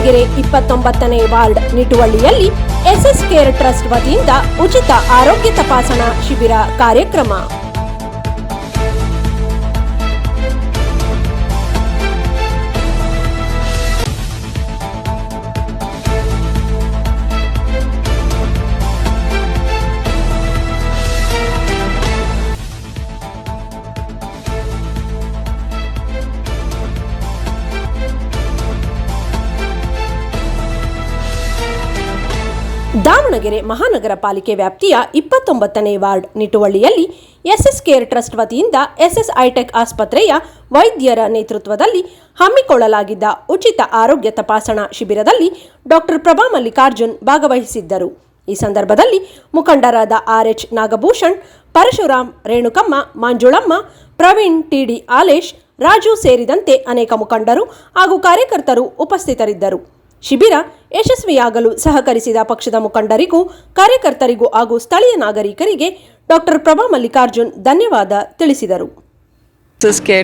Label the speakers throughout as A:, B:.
A: ದಾವಣಗೆರೆ ಇಪ್ಪತ್ತೊಂಬತ್ತನೇ ವಾರ್ಡ್ ನಿಟುವಳ್ಳಿಯಲ್ಲಿ SS care trust ವತಿಯಿಂದ ಉಚಿತ ಆರೋಗ್ಯ ತಪಾಸಣಾ ಶಿಬಿರ ಕಾರ್ಯಕ್ರಮ. ದಾವಣಗೆರೆ ಮಹಾನಗರ ಪಾಲಿಕೆ ವ್ಯಾಪ್ತಿಯ ಇಪ್ಪತ್ತೊಂಬತ್ತನೇ ವಾರ್ಡ್ ನಿಟುವಳ್ಳಿಯಲ್ಲಿ ಎಸ್ಎಸ್ ಕೇರ್ ಟ್ರಸ್ಟ್ ವತಿಯಿಂದ ಎಸ್ಎಸ್ ಐಟೆಕ್ ಆಸ್ಪತ್ರೆಯ ವೈದ್ಯರ ನೇತೃತ್ವದಲ್ಲಿ ಹಮ್ಮಿಕೊಳ್ಳಲಾಗಿದ್ದ ಉಚಿತ ಆರೋಗ್ಯ ತಪಾಸಣಾ ಶಿಬಿರದಲ್ಲಿ ಡಾಕ್ಟರ್ ಪ್ರಭಾ ಮಲ್ಲಿಕಾರ್ಜುನ್ ಭಾಗವಹಿಸಿದ್ದರು. ಈ ಸಂದರ್ಭದಲ್ಲಿ ಮುಖಂಡರಾದ ಆರ್ಎಚ್ ನಾಗಭೂಷಣ್ ಪರಶುರಾಮ್ ರೇಣುಕಮ್ಮ, ಮಂಜುಳಮ್ಮ, ಪ್ರವೀಣ್ ಟಿಡಿ ಆಲೇಶ್, ರಾಜು ಸೇರಿದಂತೆ ಅನೇಕ ಮುಖಂಡರು ಹಾಗೂ ಕಾರ್ಯಕರ್ತರು ಉಪಸ್ಥಿತರಿದ್ದರು. ಶಿಬಿರ ಯಶಸ್ವಿಯಾಗಲು ಸಹಕರಿಸಿದ ಪಕ್ಷದ ಮುಖಂಡರಿಗೂ, ಕಾರ್ಯಕರ್ತರಿಗೂ ಹಾಗೂ ಸ್ಥಳೀಯ ನಾಗರಿಕರಿಗೆ ಡಾಕ್ಟರ್ ಪ್ರಭಾ ಮಲ್ಲಿಕಾರ್ಜುನ್ ಧನ್ಯವಾದ ತಿಳಿಸಿದರು.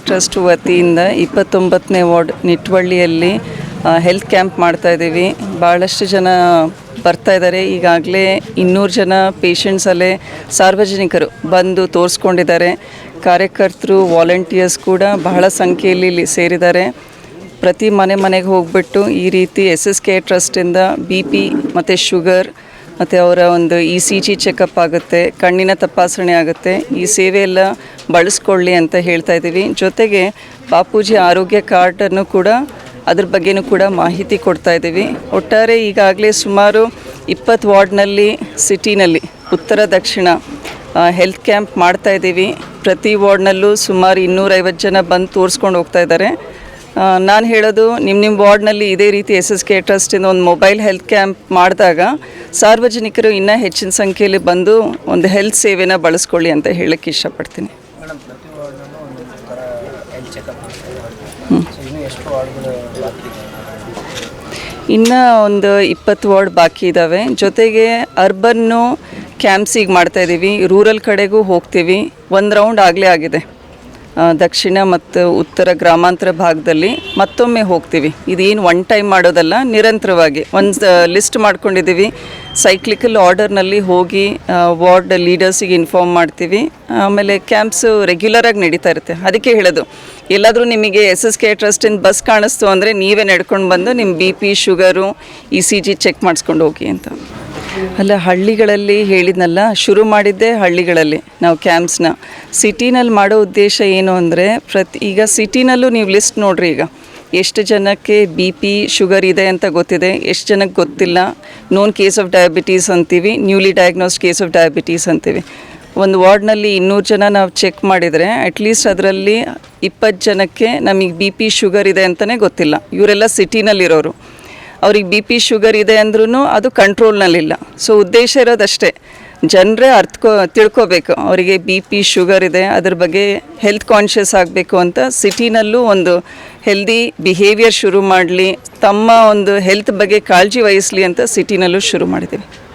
B: ಟ್ರಸ್ಟ್ ವತಿಯಿಂದ ಇಪ್ಪತ್ತೊಂಬತ್ತನೇ ವಾರ್ಡ್ ನಿಟ್ವಳ್ಳಿಯಲ್ಲಿ ಹೆಲ್ತ್ ಕ್ಯಾಂಪ್ ಮಾಡ್ತಾ ಇದ್ದೀವಿ. ಭಾಳಷ್ಟು ಜನ ಬರ್ತಾ ಇದ್ದಾರೆ. ಈಗಾಗಲೇ ಇನ್ನೂರು ಜನ ಪೇಷಂಟ್ಸಲ್ಲೇ ಸಾರ್ವಜನಿಕರು ಬಂದು ತೋರಿಸ್ಕೊಂಡಿದ್ದಾರೆ. ಕಾರ್ಯಕರ್ತರು ವಾಲಂಟಿಯರ್ಸ್ ಕೂಡ ಬಹಳ ಸಂಖ್ಯೆಯಲ್ಲಿ ಇಲ್ಲಿ ಸೇರಿದ್ದಾರೆ. ಪ್ರತಿ ಮನೆ ಮನೆಗೆ ಹೋಗ್ಬಿಟ್ಟು ಈ ರೀತಿ ಎಸ್ ಎಸ್ ಕೆ ಟ್ರಸ್ಟಿಂದ ಬಿ ಪಿ ಮತ್ತು ಶುಗರ್ ಮತ್ತು ಅವರ ಒಂದು ಇ ಸಿ ಜಿ ಚೆಕಪ್ ಆಗುತ್ತೆ, ಕಣ್ಣಿನ ತಪಾಸಣೆ ಆಗುತ್ತೆ. ಈ ಸೇವೆ ಎಲ್ಲ ಬಳಸ್ಕೊಳ್ಳಿ ಅಂತ ಹೇಳ್ತಾ ಇದ್ದೀವಿ. ಜೊತೆಗೆ ಬಾಪೂಜಿ ಆರೋಗ್ಯ ಕಾರ್ಡನ್ನು ಕೂಡ ಅದ್ರ ಬಗ್ಗೆನೂ ಕೂಡ ಮಾಹಿತಿ ಕೊಡ್ತಾ ಇದ್ದೀವಿ. ಒಟ್ಟಾರೆ ಈಗಾಗಲೇ ಸುಮಾರು ಇಪ್ಪತ್ತು ವಾರ್ಡ್ನಲ್ಲಿ, ಸಿಟಿನಲ್ಲಿ, ಉತ್ತರ, ದಕ್ಷಿಣ ಹೆಲ್ತ್ ಕ್ಯಾಂಪ್ ಮಾಡ್ತಾ ಇದ್ದೀವಿ. ಪ್ರತಿ ವಾರ್ಡ್ನಲ್ಲೂ ಸುಮಾರು ಇನ್ನೂರೈವತ್ತು ಜನ ಬಂದು ತೋರಿಸ್ಕೊಂಡು ಹೋಗ್ತಾ ಇದ್ದಾರೆ. ನಾನು ಹೇಳೋದು ನಿಮ್ಮ ನಿಮ್ಮ ವಾರ್ಡ್ನಲ್ಲಿ ಇದೇ ರೀತಿ ಎಸ್ ಎಸ್ ಕೆ ಟ್ರಸ್ಟಿಂದ ಒಂದು ಮೊಬೈಲ್ ಹೆಲ್ತ್ ಕ್ಯಾಂಪ್ ಮಾಡಿದಾಗ ಸಾರ್ವಜನಿಕರು ಇನ್ನೂ ಹೆಚ್ಚಿನ ಸಂಖ್ಯೆಯಲ್ಲಿ ಬಂದು ಒಂದು ಹೆಲ್ತ್ ಸೇವೆನ ಬಳಸ್ಕೊಳ್ಳಿ ಅಂತ ಹೇಳಕ್ಕೆ ಇಷ್ಟಪಡ್ತೀನಿ.
C: ಇನ್ನೂ
B: ಒಂದು ಇಪ್ಪತ್ತು ವಾರ್ಡ್ ಬಾಕಿ ಇದ್ದಾವೆ ಜೊತೆಗೆ ಅರ್ಬನ್ನು ಕ್ಯಾಂಪ್ಸಿಗೆ ಮಾಡ್ತಾಯಿದ್ದೀವಿ ರೂರಲ್ ಕಡೆಗೂ ಹೋಗ್ತೀವಿ. ಒಂದು ರೌಂಡ್ ಆಗಲೇ ಆಗಿದೆ. ದಕ್ಷಿಣ ಮತ್ತು ಉತ್ತರ ಗ್ರಾಮಾಂತರ ಭಾಗದಲ್ಲಿ ಮತ್ತೊಮ್ಮೆ ಹೋಗ್ತೀವಿ. ಇದೇನು ಒನ್ ಟೈಮ್ ಮಾಡೋದಲ್ಲ, ನಿರಂತರವಾಗಿ. ಒಂದು ಲಿಸ್ಟ್ ಮಾಡ್ಕೊಂಡಿದ್ದೀವಿ. ಸೈಕ್ಲಿಕಲ್ ಆರ್ಡರ್ನಲ್ಲಿ ಹೋಗಿ ವಾರ್ಡ್ ಲೀಡರ್ಸಿಗೆ ಇನ್ಫಾರ್ಮ್ ಮಾಡ್ತೀವಿ. ಆಮೇಲೆ ಕ್ಯಾಂಪ್ಸು ರೆಗ್ಯುಲರಾಗಿ ನಡೀತಾ ಇರುತ್ತೆ. ಅದಕ್ಕೆ ಹೇಳೋದು, ಎಲ್ಲಾದರೂ ನಿಮಗೆ ಎಸ್ ಎಸ್ ಕೆ ಟ್ರಸ್ಟಿನ ಬಸ್ ಕಾಣಿಸ್ತು ಅಂದರೆ ನೀವೇ ನಡ್ಕೊಂಡು ಬಂದು ನಿಮ್ಮ B P sugar E C G check ಮಾಡಿಸ್ಕೊಂಡು ಹೋಗಿ ಅಂತ. ಅಲ್ಲ, ಹಳ್ಳಿಗಳಲ್ಲಿ ಹೇಳಿದ್ನಲ್ಲ, ಶುರು ಮಾಡಿದ್ದೆ ಹಳ್ಳಿಗಳಲ್ಲಿ ನಾವು ಕ್ಯಾಂಪ್ಸ್ನ ಸಿಟಿನಲ್ಲಿ ಮಾಡೋ ಉದ್ದೇಶ ಏನು ಅಂದರೆ, ಪ್ರತಿ, ಈಗ ಸಿಟಿನಲ್ಲೂ ನೀವು ಲಿಸ್ಟ್ ನೋಡ್ರಿ ಈಗ. ಎಷ್ಟು ಜನಕ್ಕೆ ಬಿ ಪಿ ಶುಗರ್ ಇದೆ ಅಂತ ಗೊತ್ತಿದೆ, ಎಷ್ಟು ಜನಕ್ಕೆ ಗೊತ್ತಿಲ್ಲ. ನೋನ್ ಕೇಸ್ ಆಫ್ ಡಯಾಬಿಟೀಸ್ ಅಂತೀವಿ newly diagnosed case of diabetes ಅಂತೀವಿ. ಒಂದು ವಾರ್ಡ್ನಲ್ಲಿ ಇನ್ನೂರು ಜನ ನಾವು ಚೆಕ್ ಮಾಡಿದರೆ ಅಟ್ಲೀಸ್ಟ್ ಅದರಲ್ಲಿ ಇಪ್ಪತ್ತು ಜನಕ್ಕೆ ನಮಗೆ ಬಿ ಪಿ ಶುಗರ್ ಇದೆ ಅಂತಲೇ ಗೊತ್ತಿಲ್ಲ. ಇವರೆಲ್ಲ ಸಿಟಿನಲ್ಲಿರೋರು ಅವ್ರಿಗೆ ಬಿ ಪಿ ಶುಗರ್ ಇದೆ ಅಂದ್ರೂ ಅದು ಕಂಟ್ರೋಲ್ನಲ್ಲಿಲ್ಲ. ಸೊ ಉದ್ದೇಶ ಇರೋದಷ್ಟೇ. ಜನರೇ ಅರ್ಥಕೋ, ತಿಳ್ಕೋಬೇಕು. ಅವರಿಗೆ ಬಿ ಪಿ ಶುಗರ್ ಇದೆ, ಅದ್ರ ಬಗ್ಗೆ ಹೆಲ್ತ್ ಕಾನ್ಷಿಯಸ್ ಆಗಬೇಕು ಅಂತ ಸಿಟಿನಲ್ಲೂ ಒಂದು ಹೆಲ್ದಿ ಬಿಹೇವಿಯರ್ ಶುರು ಮಾಡಲಿ, ತಮ್ಮ ಒಂದು ಹೆಲ್ತ್ ಬಗ್ಗೆ ಕಾಳಜಿ ವಹಿಸಲಿ ಅಂತ ಸಿಟಿನಲ್ಲೂ ಶುರು ಮಾಡಿದ್ದೀವಿ.